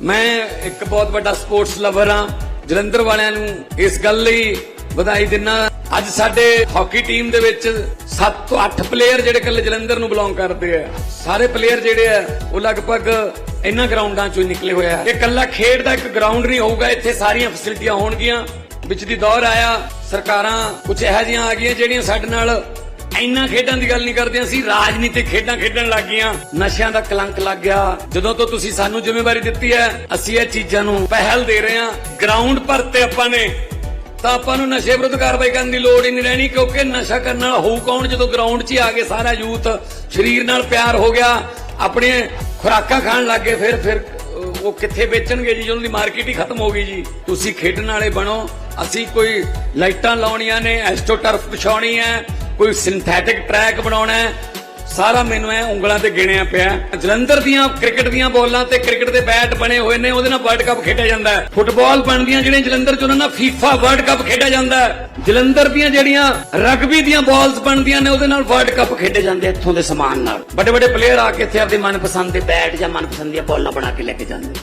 ਮੈਂ ਇੱਕ ਬਹੁਤ ਵੱਡਾ ਸਪੋਰਟਸ ਲਵਰ ਹਾਂ। ਜਲੰਧਰ ਵਾਲਿਆਂ ਨੂੰ ਇਸ ਗੱਲ ਲਈ ਵਧਾਈ ਦਿੰਨਾ। ਅੱਜ ਸਾਡੇ ਹਾਕੀ ਟੀਮ ਦੇ ਵਿੱਚ 7 ਤੋਂ 8 ਪਲੇਅਰ ਜਿਹੜੇ ਕੱਲੇ ਜਲੰਧਰ ਨੂੰ ਬਿਲੋਂਗ ਕਰਦੇ ਆ। ਸਾਰੇ ਪਲੇਅਰ ਜਿਹੜੇ ਆ, ਉਹ ਲਗਭਗ ਇਹਨਾਂ ਗਰਾਊਂਡਾਂ ਚੋਂ ਨਿਕਲੇ ਹੋਇਆ ਇਹ ਕੱਲਾ ਖੇਡ ਦਾ ਇੱਕ ਗਰਾਊਂਡ ਨਹੀਂ ਹੋਊਗਾ, ਇੱਥੇ ਸਾਰੀਆਂ ਫੈਸਿਲਿਟੀਆਂ ਹੋਣਗੀਆਂ। ਵਿੱਚ ਦੀ ਦੌਰ ਆਇਆ, ਸਰਕਾਰਾਂ ਕੁਝ ਇਹੋ ਜਿਹੀਆਂ ਆ ਗਈਆਂ ਜਿਹੜੀਆਂ ਸਾਡੇ ਨਾਲ ਇੰਨਾ ਖੇਡਾਂ ਦੀ ਗੱਲ ਨਹੀਂ ਕਰਦੇ ਅਸੀਂ, ਰਾਜਨੀਤਿਕ ਖੇਡਾਂ ਖੇਡਣ ਲੱਗ ਗਈਆਂ। ਨਸ਼ਿਆਂ ਦਾ ਕਲੰਕ ਲੱਗ ਗਿਆ। ਜਦੋਂ ਤੋਂ ਤੁਸੀਂ ਸਾਨੂੰ ਜ਼ਿੰਮੇਵਾਰੀ ਦਿੱਤੀ ਹੈ, ਅਸੀਂ ਇਹ ਚੀਜ਼ਾਂ ਨੂੰ ਪਹਿਲ ਦੇ ਰਹੇ ਹਾਂ। ਗਰਾਊਂਡ ਪਰ ਆਪਾਂ ਨੇ। ਤਾਂ ਆਪਾਂ ਨੂੰ ਨਸ਼ੇ ਵਿਰੁੱਧ ਕਾਰਵਾਈ ਕਰਨ ਦੀ ਲੋੜ ਹੀ ਨਹੀਂ ਰਹਿਣੀ, ਕਿਉਂਕਿ ਨਸ਼ਾ ਕਰਨ ਵਾਲਾ ਹੋਊ ਕੌਣ? ਜਦੋਂ ਗਰਾਊਂਡ 'ਚ ਹੀ ਆ ਕੇ ਸਾਰਾ ਯੂਥ ਸਰੀਰ ਨਾਲ ਪਿਆਰ ਹੋ ਗਿਆ, ਆਪਣੇ ਖੁਰਾਕਾਂ ਖਾਣ ਲੱਗ ਗਏ, ਫਿਰ ਫਿਰ ਉਹ ਕਿੱਥੇ ਵੇਚਣਗੇ ਜੀ? ਉਹਨਾਂ ਦੀ ਮਾਰਕੀਟ ਹੀ ਖਤਮ ਹੋ ਗਈ ਜੀ। ਤੁਸੀਂ ਖੇਡਣ ਵਾਲੇ ਬਣੋ। ਅਸੀਂ ਕੋਈ ਲਾਈਟਾਂ ਲਾਉਣੀਆਂ ਨੇ ਐਸਟੋ ਟਰਫ ਵਿਛਾਉਣੀ ਹੈ। ਕੋਈ ਸਿੰਥੈਟਿਕ ਟਰੈਕ ਬਣਾਉਣਾ ਹੈ, ਸਾਰਾ ਮੈਨੂੰ ਐ ਉਂਗਲਾਂ ਤੇ ਗਿਣਿਆ ਪਿਆ। ਜਲੰਧਰ ਦੀਆਂ ਕ੍ਰਿਕਟ ਦੀਆਂ ਬਾਲਾਂ ਤੇ ਕ੍ਰਿਕਟ ਦੇ ਬੈਟ ਬਣੇ ਹੋਏ ਨੇ, ਉਹਦੇ ਨਾਲ ਵਰਲਡ ਕੱਪ ਖੇਡਿਆ ਜਾਂਦਾ ਹੈ। ਫੁੱਟਬਾਲ ਬਣਦੀਆਂ ਜਿਹੜੀਆਂ ਜਲੰਧਰ ਚ, ਉਹਨਾਂ ਨਾਲ ਫੀਫਾ ਵਰਲਡ ਕੱਪ ਖੇਡਿਆ ਜਾਂਦਾ ਹੈ। ਜਲੰਧਰ ਦੀਆਂ ਜਿਹੜੀਆਂ ਰਗਬੀ ਦੀਆਂ ਬਾਲਸ ਬਣਦੀਆਂ ਨੇ, ਉਹਦੇ ਨਾਲ ਵਰਲਡ ਕੱਪ ਖੇਡੇ ਜਾਂਦੇ ਇੱਥੋਂ ਦੇ ਸਮਾਨ ਨਾਲ। ਵੱਡੇ ਵੱਡੇ ਪਲੇਅਰ ਆ ਕੇ ਇੱਥੇ ਆਪਦੇ ਮਨਪਸੰਦ ਦੇ ਬੈਟ ਜਾਂ ਮਨਪਸੰਦ ਦੀਆਂ ਬੋਲਾਂ ਬਣਾ ਕੇ ਲੈ ਕੇ ਜਾਂਦੇ